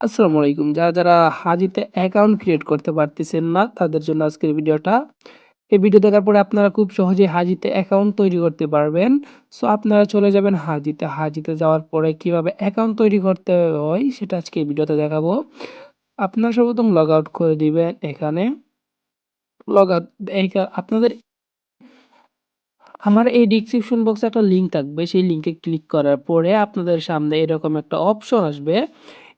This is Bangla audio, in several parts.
আসসালামু আলাইকুম। যারা, যারা হাজিতে অ্যাকাউন্ট ক্রিয়েট করতে পারতেছেন না, তাদের জন্য আজকের ভিডিওটা। এই ভিডিও দেখার পরে আপনারা খুব সহজেই হাজিতে অ্যাকাউন্ট তৈরি করতে পারবেন। সো আপনারা চলে যাবেন হাজিতে। হাজিতে যাওয়ার পরে কীভাবে অ্যাকাউন্ট তৈরি করতে হয় সেটা আজকে ভিডিওতে দেখাবো। আপনারা সর্বপ্রথম লগ আউট করে দিবেন এখানে। লগ আউট আপনাদের আমার এই ডিসক্রিপশন বক্সে একটা লিঙ্ক থাকবে। সেই লিঙ্কে ক্লিক করার পরে আপনাদের সামনে এরকম একটা অপশন আসবে।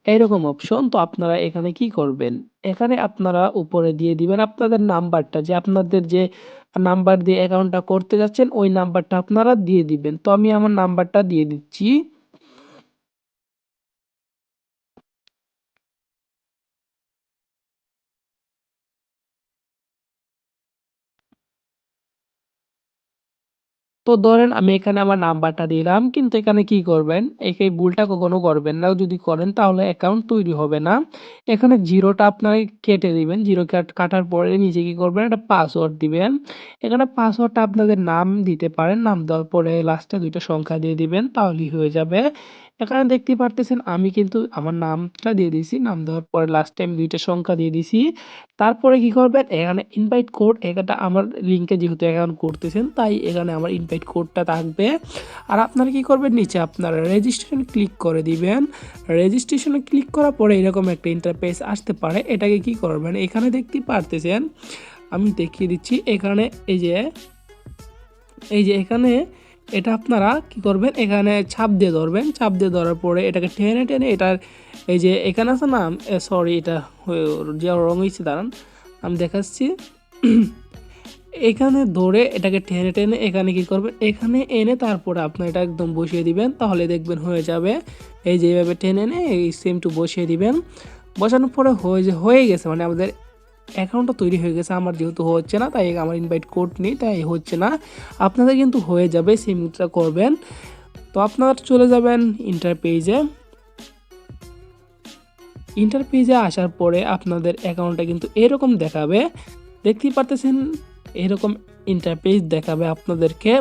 এইরকম অপশন তো আপনারা এখানে কি করবেন? এখানে আপনারা উপরে দিয়ে দিবেন আপনাদের নাম্বারটা, যে আপনাদের যে নাম্বার দিয়ে অ্যাকাউন্টটা করতে যাচ্ছেন, ওই নাম্বারটা আপনারা দিয়ে দিবেন। তো আমি আমার নাম্বারটা দিয়ে দিচ্ছি। তো ধরেন আমি এখানে আমার নাম্বারটা দিলাম, কিন্তু এখানে কি করবেন? এই ভুলটা কখনো করবেন না। যদি করেন তাহলে অ্যাকাউন্ট তৈরি হবে না। এখানে জিরোটা আপনারা কেটে দিবেন। জিরো কাটার পরে নিজে কি করবেন? একটা পাসওয়ার্ড দিবেন। এখানে পাসওয়ার্ডটা আপনাদের নাম দিতে পারেন। নাম দেওয়ার পরে লাস্টে দুইটা সংখ্যা দিয়ে দিবেন, তাহলেই হয়ে যাবে। এখানে দেখতে পারতেছেন, আমি কিন্তু আমার নামটা দিয়ে দিছি নাম দেওয়ার পরে লাস্ট টাইম দুইটা সংখ্যা দিয়ে দিছি তারপরে কি করবেন, এখানে ইনভাইট কোড এটা আমার লিঙ্কে যেহেতু অ্যাকাউন্ট করতেছেন, তাই এখানে আমার ইনভাইট কোডটা থাকবে। আর আপনারা কি করবেন, নিচে আপনারা রেজিস্ট্রেশন ক্লিক করে দিবেন। রেজিস্ট্রেশনে ক্লিক করার পরে এরকম একটা ইন্টারপেস আসতে পারে, এটাকে কি করবেন, এখানে দেখতে পারতেছেন, আমি দেখিয়ে দিচ্ছি, এখানে এই যে এই যে এখানে এটা আপনারা কি করবেন? এখানে ছাপ দিয়ে ধরবেন। ছাপ দিয়ে ধরার পরে এটাকে টেনে টেনে এটার এই যে এখানে আছে না সরি এটা যে রং হয়েছে, দাঁড়ান। আমি দেখাচ্ছি। এখানে ধরে এটাকে টেনে টেনে এখানে কি করবেন? এখানে এনে তারপরে আপনার এটা একদম বসিয়ে দিবেন, তাহলে দেখবেন হয়ে যাবে। এই যে এইভাবে টেনে এনে এই সেমটু বসিয়ে দিবেন। বসানোর পরে হয়ে হয়ে গেছে মানে আমাদের অ্যাকাউন্টটা তৈরি হয়ে গেছে, আমার যেহেতু হচ্ছে না, তাই আমার ইনভাইট কোড নেই, তাই হচ্ছে না। আপনাদের কিন্তু হয়ে যাবে সিমটা করবেন। তো আপনারা চলে যাবেন ইন্টার পেজে ইন্টার পেজে আসার পরে আপনাদের অ্যাকাউন্টটা কিন্তু এরকম দেখাবে। দেখতেই পারতেছেন, এরকম ইন্টারপেজ দেখাবে আপনাদেরকে।